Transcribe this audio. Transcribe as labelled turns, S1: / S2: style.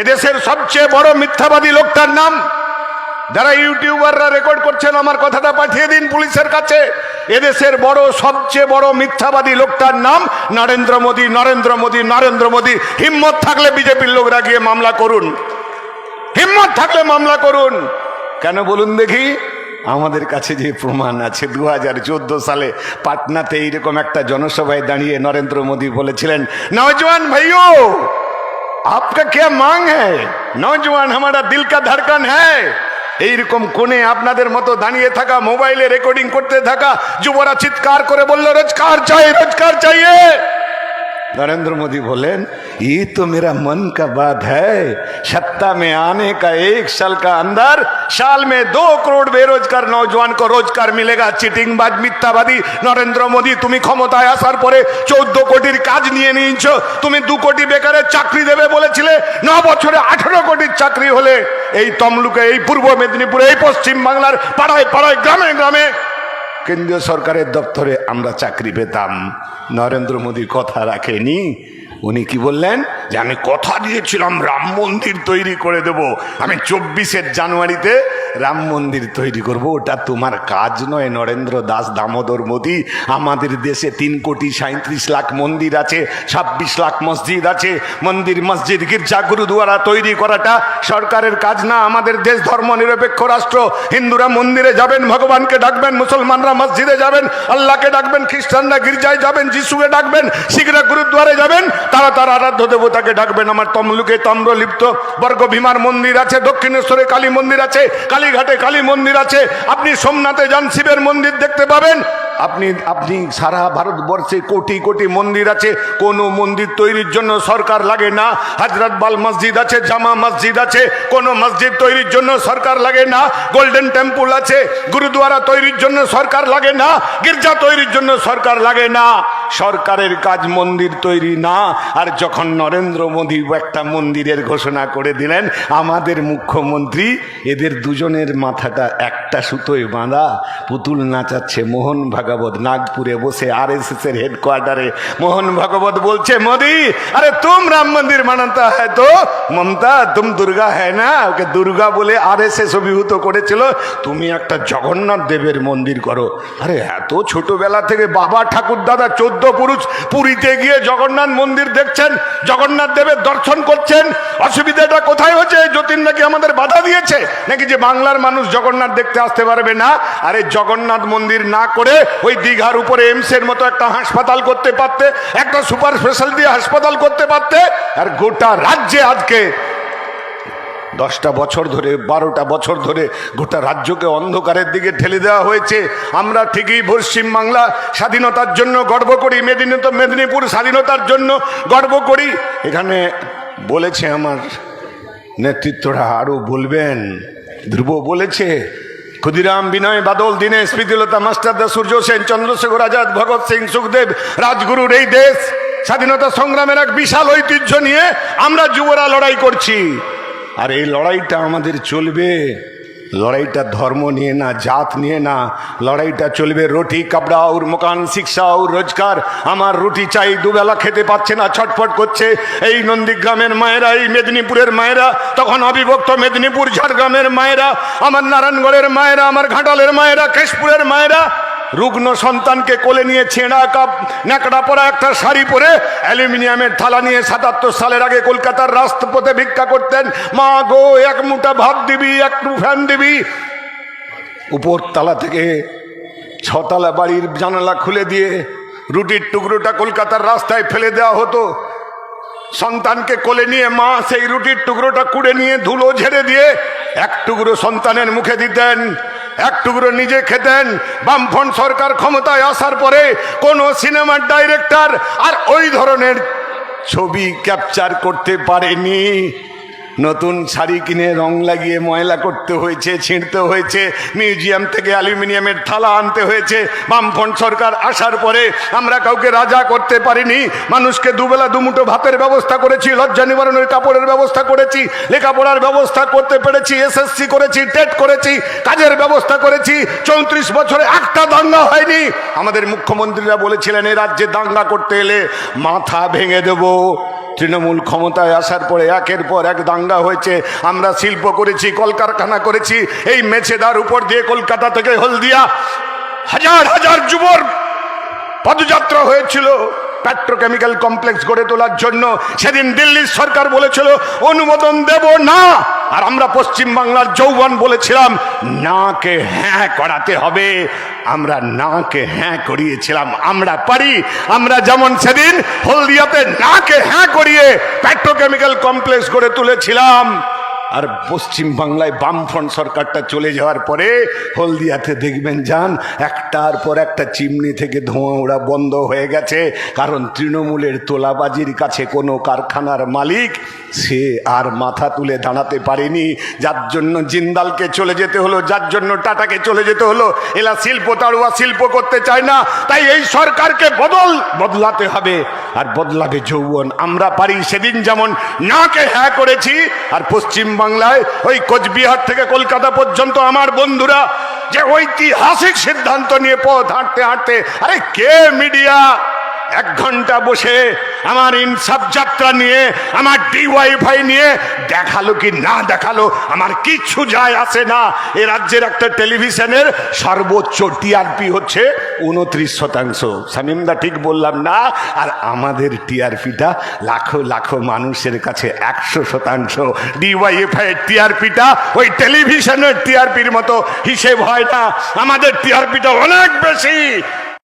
S1: এদেশের সবচেয়ে বড় মিথ্যাবাদী লোকটার নাম, যারা ইউটিউবাররা রেকর্ড করছেন আমার কথাটা পাঠিয়ে দিন পুলিশের কাছে, এদেশের বড়, সবচেয়ে বড় মিথ্যাবাদী লোকটার নাম নরেন্দ্র মোদী নরেন্দ্র মোদী নরেন্দ্র মোদী। হিম্মত থাকলে বিজেপির লোকরা গিয়ে মামলা করুন। হিম্মত থাকলে মামলা করুন। কেন বলুন দেখি? আমাদের কাছে যে প্রমাণ আছে দু হাজার চোদ্দ সালে পাটনাতে এইরকম একটা জনসভায় দাঁড়িয়ে নরেন্দ্র মোদী বলেছিলেন নওজওয়ান ভাইও आपका क्या मांग है नौजवान हमारा दिल का धड़कन है এইরকম কোণে আপনাদের মতো দাঁড়িয়ে থাকা মোবাইলে রেকর্ডিং করতে থাকা যুবরা চিৎকার করে বলল রোজগার চাই রোজগার চাইয়ে नरेंद्र मोदी बोलेन ये तो मेरा मन का बात है सत्ता में आने का एक साल का अंदर साल में दो करोड़ बेरोजगार नौजवान को रोजगार मिलेगा চিটিংবাজ মিথ্যাবাদী নরেন্দ্র মোদী তুমি ক্ষমতায় আসার পরে চৌদ্দ কোটির কাজ নিয়ে নিয়েছ তুমি দু কোটি বেকারের চাকরি দেবে বলেছিলে ন বছরে আঠেরো কোটির চাকরি হলে এই তমলুকে এই পূর্ব মেদিনীপুরে এই পশ্চিম বাংলার পাড়ায় পাড়ায় গ্রামে গ্রামে কেন্দ্রীয় সরকারের দপ্তরে আমরা চাকরি পেতাম। নরেন্দ্র মোদী কথা রাখেনি। উনি কি বললেন? যে আমি কথা দিয়েছিলাম, রাম মন্দির তৈরি করে দেব। আমি চব্বিশের জানুয়ারিতে রাম মন্দির তৈরি করব, ওটা তোমার কাজ নয়, নরেন্দ্র দাস, দামোদর মোদী। আমাদের দেশে তিন কোটি সাঁত্রিশ লাখ মন্দির আছে, ছাব্বিশ লাখ মসজিদ আছে। মন্দির, মসজিদ, গির্জা, গুরুদুয়ারা তৈরি করাটা সরকারের কাজ না, আমাদের দেশ ধর্ম নিরপেক্ষ রাষ্ট্র। হিন্দুরা মন্দিরে যাবেন, ভগবানকে ডাকবেন, মুসলমানরা মসজিদে যাবেন, আল্লাহকে ডাকবেন, খ্রিস্টানরা গির্জায় যাবেন, যিশুকে ডাকবেন, শিখরা গুরুদ্বারে যাবেন, তারা তার আরাধ্য দেবতাকে ডাকবেন। আমার তমলুকে তম্রলিপ্ত বর্গ ভীমার মন্দির আছে, দক্ষিণেশ্বরে কালী মন্দির আছে কালীঘাটে কালী মন্দির আছে। আপনি সোমনাথে যান, শিবের মন্দির দেখতে পাবেন। আপনি আপনি সারা ভারতবর্ষে কোটি কোটি মন্দির আছে। কোনো মন্দির তৈরির জন্য সরকার লাগে না। হাজরত বাল মসজিদ আছে, জামা মসজিদ আছে। কোনো মসজিদ তৈরির জন্য সরকার লাগে না। গোল্ডেন টেম্পল আছে। গুরুদুয়ারা তৈরির জন্য সরকার লাগে না। গির্জা তৈরির জন্য সরকার লাগে না। সরকারের কাজ মন্দির তৈরি না, আর যখন নরেন্দ্র মোদী একটা মন্দিরের ঘোষণা করে দিলেন, আমাদের মুখ্যমন্ত্রী, এদের দুজনের মাথাটা একটা সুতোয় বাঁধা, পুতুল নাচাচ্ছে মোহন ভাগবত, নাগপুরে বসে আর এস এস এর হেডকোয়ার্টারে মোহন ভাগবত বলছে, মোদি, আরে তুম রাম মন্দির বানাতা হ্যাঁ তো, মমতা, তুম দুর্গা হ্যাঁ না? ওকে দুর্গা বলে আর এস এস অভিভূত করেছিল, তুমি একটা জগন্নাথ দেবের মন্দির করো। আরে এত ছোটবেলা থেকে বাবা ঠাকুর দাদা চোদ্দ পুরুষ পুরীতে গিয়ে জগন্নাথ মন্দির দেখছেন, জগন্নাথ দেবের দর্শন করছেন, অসুবিধাটা কোথায় হচ্ছে? যতীন নাকি আমাদের বাধা দিয়েছে? নাকি যে বাংলার মানুষ জগন্নাথ দেখতে আসতে পারবে না? আরে জগন্নাথ মন্দির না করে ওই দীঘার উপরে এমসের মতো একটা হাসপাতাল করতে পারতে, একটা সুপার স্পেশালিটি হাসপাতাল করতে পারতে, আর গোটা রাজ্যে আজকে দশটা বছর ধরে, বারোটা বছর ধরে গোটা রাজ্যকে অন্ধকারের দিকে ঠেলে দেওয়া হয়েছে। আমরা ঠিকই পশ্চিম বাংলা স্বাধীনতার জন্য গর্ব করি, মেদিনীপুর মেদিনীপুর স্বাধীনতার জন্য গর্ব করি। এখানে বলেছে আমার নেতৃত্বরা, আরও বলবেন, ধ্রুব বলেছে, ক্ষুদিরাম, বিনয়, বাদল, দীনেশ, প্রীতিলতা মাস্টারদা সূর্য সেন, চন্দ্রশেখর আজাদ, ভগৎ সিং, সুখদেব, রাজগুরুর এই দেশ, স্বাধীনতা সংগ্রামের এক বিশাল ঐতিহ্য নিয়ে আমরা যুবরা লড়াই করছি। আর এই লড়াইটা আমাদের চলবে। লড়াইটা ধর্ম নিয়ে না, জাত নিয়ে না। লড়াইটা চলবে রুটি কাপড়া ওর মকান শিক্ষা ওর রোজগার। আমার রুটি চাই, দুবেলা খেতে পাচ্ছে না, ছটফট করছে। এই নন্দীগ্রামের মায়েরা, এই মেদিনীপুরের মায়েরা, তখন অবিভক্ত মেদিনীপুর, ঝাড়গ্রামের মায়েরা, আমার নারায়ণগড়ের মায়েরা, আমার ঘাটালের মায়েরা, কেশপুরের মায়েরা রুগ্ন সন্তানকে কোলে নিয়ে ছেঁড়া কাপ, ন্যাকড়া পরা একটা শাড়ি পরে অ্যালুমিনিয়ামের থালা নিয়ে সাতাত্তর সালের আগে কলকাতার রাস্তাপথে ভিক্ষা করতেন। মা গো, এক মুঠা ভাত দিবি একটু ফ্যান দিবি। উপর তালা থেকে ছতলা বাড়ির জানালা খুলে দিয়ে রুটির টুকরোটা কলকাতার রাস্তায় ফেলে দেওয়া হতো। সন্তানকে কোলে নিয়ে মা সেই রুটির টুকরোটা কুড়ে নিয়ে ধুলো ঝেড়ে দিয়ে এক টুকরো সন্তানের মুখে দিতেন। এক টুকরো নিজে খেতেন। বামফ্রন্ট সরকার ক্ষমতায় আসার পরে কোন সিনেমার ডাইরেক্টর আর ওই ধরনের ছবি ক্যাপচার করতে পারেনি। নতুন শাড়ি কিনে রং লাগিয়ে ময়লা করতে হয়েছে, ছিঁড়তে হয়েছে, মিউজিয়াম থেকে অ্যালুমিনিয়ামের থালা আনতে হয়েছে। বামফ্রন্ট সরকার আসার পরে আমরা কাউকে রাজা করতে পারিনি। মানুষকে দুবেলা দুমুটো ভাতের ব্যবস্থা করেছি, লজ্জা নিবারণের কাপড়ের ব্যবস্থা করেছি, লেখাপড়ার ব্যবস্থা করতে পেরেছি এসএসসি করেছি, টেট করেছি, কাজের ব্যবস্থা করেছি। চৌত্রিশ বছরে একটা দাঙ্গা হয়নি। আমাদের মুখ্যমন্ত্রীরা বলেছিলেন, এ রাজ্যে দাঙ্গা করতে এলে মাথা ভেঙে দেবো। তৃণমূল ক্ষমতায় আসার পরে একের পর এক দাঙ্গা হয়েছে। আমরা শিল্প করেছি, কলকারখানা করেছি, এই মেছেদার উপর দিয়ে কলকাতা থেকে হলদিয়া হাজার হাজার যুবর পদযাত্রা হয়েছিল। পেট্রোকেমিক্যাল কমপ্লেক্স গড়ে তোলার জন্য। সেদিন দিল্লির সরকার বলেছিল, অনুমোদন দেব না। আর আমরা পশ্চিম বাংলার যৌবন বলেছিলাম, নাকে হ্যাঁ করাতে হবে। আমরা নাকে হ্যাঁ করিয়েছিলাম, আমরা পারি। আমরা যেমন সেদিন হলদিয়াতে নাকে হ্যাঁ করিয়ে পেট্রোকেমিক্যাল কমপ্লেক্স করে তুলেছিলাম। আর পশ্চিম বাংলায় বামফ্রন্ট সরকারটা চলে যাওয়ার পরে হলদিয়াতে দেখবেন, যান, একটার পর একটা চিমনি থেকে ধোঁয়া ওড়া বন্ধ হয়ে গেছে। কারণ তৃণমূলের তোলাবাজির কাছে কোনো কারখানার মালিক সে আর মাথা তুলে দাঁড়াতে পারেনি। যার জন্য জিন্দালকে চলে যেতে হলো, যার জন্য টাটাকে চলে যেতে হলো। এলা শিল্প তাড়ুয়া শিল্প করতে চায় না। তাই এই সরকারকে বদল, বদলাতে হবে। আর বদলাবে যৌবন। আমরা পারি সেদিন যেমন নাকে হ্যাঁ করেছি, আর পশ্চিম বাংলায়, ওই কোচবিহার থেকে কলকাতা পর্যন্ত আমার বন্ধুরা যে ঐতিহাসিক সিদ্ধান্ত নিয়ে পথ হাঁটতে হাঁটতে, আরে কে মিডিয়া? এক ঘণ্টা বসে আমার ইনসাফ যাত্রা নিয়ে, আমার ডিওয়াইফাই নিয়ে দেখাল কি না দেখাল, আমার কিচ্ছু যায় আসে না। এ রাজ্যের একটা টেলিভিশনের সর্বোচ্চ টিআরপি হচ্ছে উনত্রিশ শতাংশ। সামিমদা ঠিক বললাম না? আর আমাদের টিআরপিটা লাখো লাখো মানুষের কাছে একশো শতাংশ। ডিওয়াইএফআই টিআরপিটা ওই টেলিভিশনের টিআরপির মতো হিসেব হয় না। আমাদের টিআরপিটা অনেক বেশি।